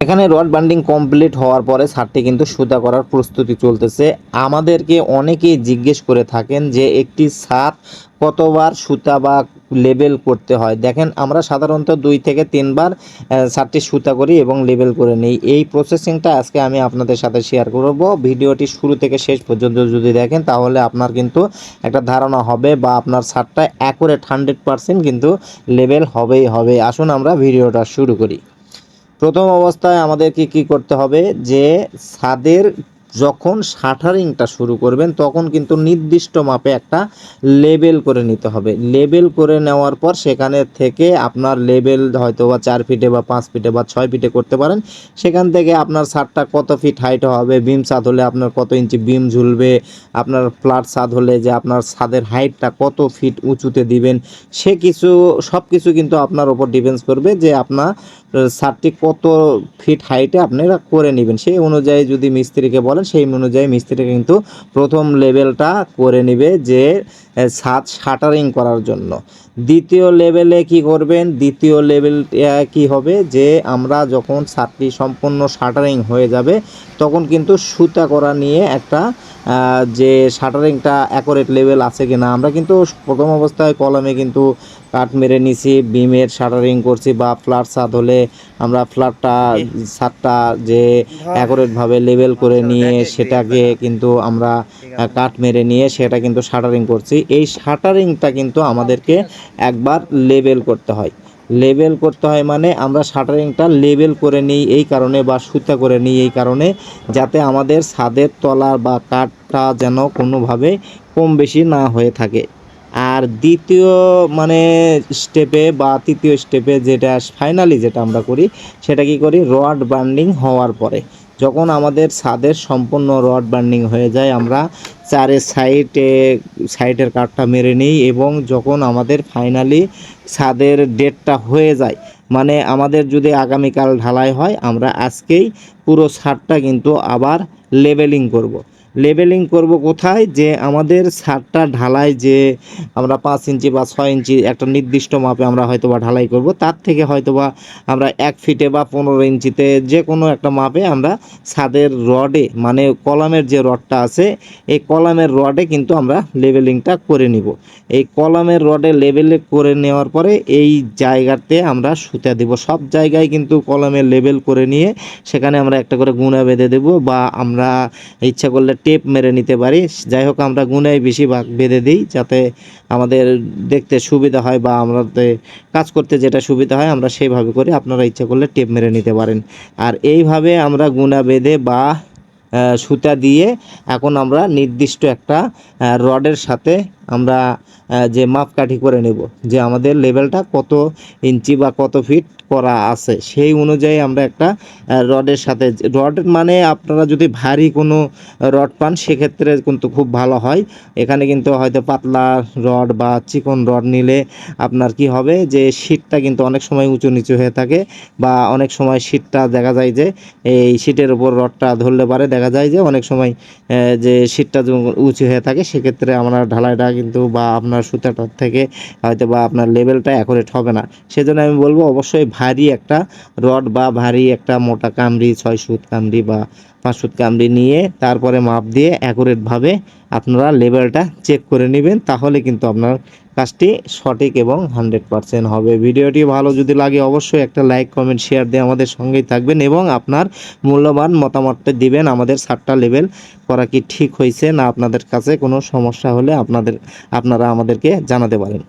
এখানে rod binding complete হওয়ার পরে ছাদটি কিন্তু সুতা করার প্রস্তুতি চলতেছে। আমাদেরকে অনেকেই জিজ্ঞেস করে থাকেন যে একটি ছাদ কতবার সুতা বা লেবেল করতে হয়? দেখেন, আমরা সাধারণত দুই থেকে তিনবার ছাদটি সুতা করি এবং লেবেল করে নিই। এই প্রসেসিংটা আজকে আমি আপনাদের সাথে শেয়ার করব। ভিডিওটি শুরু থেকে শেষ পর্যন্ত যদি দেখেন, তাহলে আপনার কিন্তু একটা ধারণা হবে বা আপনার ছাদটা অ্যাকুরেট হান্ড্রেড পারসেন্ট কিন্তু লেবেল হবেই হবে আসুন আমরা ভিডিওটা শুরু করি। প্রথম অবস্থায় আমাদেরকে কি করতে হবে? যে ছাদের যখন শাটারিংটা শুরু করবেন, তখন কিন্তু নির্দিষ্ট মাপে একটা লেবেল করে নিতে হবে। লেবেল করে নেওয়ার পর সেখানে থেকে আপনার লেবেল হয়তো বা চার ফিটে বা পাঁচ ফিটে বা ছয় ফিটে করতে পারেন। সেখান থেকে আপনার ছাদটা কত ফিট হাইট হবে বিম ছাদ হলে আপনার কত ইঞ্চি বিম ঝুলবে, আপনার ফ্ল্যাট ছাদ হলে যে আপনার ছাদের হাইটটা কত ফিট উঁচুতে দিবেন, সে কিছু, সব কিছু কিন্তু আপনার ওপর ডিপেন্ডস করবে যে আপনার ছাদটি কত ফিট হাইটে আপনারা করে নেবেন। সেই অনুযায়ী যদি মিস্ত্রিকে বলেন সেই অনুযায়ী মিস্ত্রি কিন্তু প্রথম লেভেলটা করে নেবে যে ছাদ শাটারিং করার জন্য। দ্বিতীয় লেভেলে কি করবেন? দ্বিতীয় লেভেল কি হবে? যে আমরা যখন ছাদটি সম্পূর্ণ শাটারিং হয়ে যাবে তখন কিন্তু সুতা করা নিয়ে একটা যে শাটারিংটা অ্যাকোরেট লেভেল আছে কিনা আমরা কিন্তু প্রথম অবস্থায় কলমে কিন্তু কাঠ মেরে নিছি বিমের শাটারিং করছি বা ফ্ল্যাট ছাদ হলে আমরা ফ্ল্যাটটা ছাদটা যে অ্যাকোরেটভাবে লেভেল করে নিয়ে সেটাকে কিন্তু আমরা কাঠ মেরে নিয়ে সেটা কিন্তু শাটারিং করছি। এই শাটারিংটা কিন্তু আমাদেরকে একবার লেবেল করতে হয়। লেবেল করতে হয় মানে আমরা শাটারিংটা লেবেল করে নিই এই কারণে বা সুতা করে নিই এই কারণে, যাতে আমাদের ছাদের তলা বা কাঠটা যেন কোনোভাবে কম বেশি না হয়ে থাকে। আর দ্বিতীয় মানে স্টেপে বা তৃতীয় স্টেপে যেটা ফাইনালি যেটা আমরা করি, সেটা কি করি? রড বার্নিং হওয়ার পরে। যখন আমাদের ছাদের সম্পূর্ণ রড বার্নিং হয়ে যায়, আমরা চারের সাইডে সাইডের কাঠটা মেরে নিই এবং যখন আমাদের ফাইনালি ছাদের ডেটটা হয়ে যায় মানে আমাদের যদি আগামীকাল ঢালাই হয়, আমরা আজকেই পুরো ছাদটা কিন্তু আবার লেবেলিং করব। লেবেলিং করব কোথায়? যে আমাদের ছাদটা ঢালাই যে আমরা পাঁচ ইঞ্চি বা ছয় ইঞ্চি একটা নির্দিষ্ট মাপে আমরা হয়তো বা ঢালাই করব। তার থেকে হয়তো বা আমরা এক ফিটে বা পনেরো ইঞ্চিতে যে কোনো একটা মাপে আমরা ছাদের রডে মানে কলামের যে রডটা আছে, এই কলামের রডে কিন্তু আমরা লেবেলিংটা করে নিব। এই কলামের রডে লেবেল করে নেওয়ার পরে এই জায়গাতে আমরা সুতা দেব। সব জায়গায় কিন্তু কলমের লেবেল করে নিয়ে সেখানে আমরা একটা করে গুণা বেঁধে দেব বা আমরা ইচ্ছা করলে টেপ মেরে নিতে পারি। যাই হোক, আমরা গুনেই বেশি ভাগ বেঁধে দিই যাতে আমাদের দেখতে সুবিধা হয় বা আমাদের কাজ করতে যেটা সুবিধা হয়, আমরা সেইভাবে করে আপনারা ইচ্ছা করলে টেপ মেরে নিতে পারেন। আর এইভাবে আমরা গুনা বেঁধে বা সুতা দিয়ে এখন আমরা নির্দিষ্ট একটা রডের সাথে আমরা যে মাপকাঠি করে নেব, যে আমাদের লেভেলটা কত ইঞ্চি বা কত ফিট করা আছে, সেই অনুযায়ী আমরা একটা রডের সাথে, রড মানে আপনারা যদি ভারী কোনো রড পান, সেক্ষেত্রে কিন্তু খুব ভালো হয়। এখানে কিন্তু হয়তো পাতলা রড বা চিকন রড নিলে আপনার কি হবে যে, শীটটা কিন্তু অনেক সময় উঁচু নিচু হয়ে থাকে বা অনেক সময় শীটটা দেখা যায় যে, এই শীটের উপর রডটা ধরলে পারে, দেখা যায় যে অনেক সময় যে শীটটা উঁচু হয়ে থাকে, সেক্ষেত্রে আমরা ঢালাইটা কিন্তু বা আপনার সুতাটার থেকে হয়তো বা আপনার লেভেলটা অ্যাকুরেট হবে না। সেজন্য আমি বলব অবশ্যই ভারী একটা রড বা ভারী একটা মোটা কামড়ি, ছয় সুত কামড়ি বা পাঁচ সুত কামড়ি নিয়ে তারপরে মাপ দিয়ে অ্যাকুরেটভাবে আপনারা লেভেলটা চেক করে নেবেন, তাহলে কিন্তু আপনার কাজটি সঠিক এবং হান্ড্রেড পারসেন্ট হবে। ভিডিওটি ভালো যদি লাগে অবশ্যই একটা লাইক, কমেন্ট, শেয়ার দিয়ে আমাদের সঙ্গেই থাকবেন এবং আপনার মূল্যবান মতামতটা দিবেন, আমাদের সাতটা লেভেল করা কি ঠিক হয়েছে না আপনাদের কাছে কোনো সমস্যা হলে আপনাদের, আপনারা আমাদেরকে জানাতে পারেন।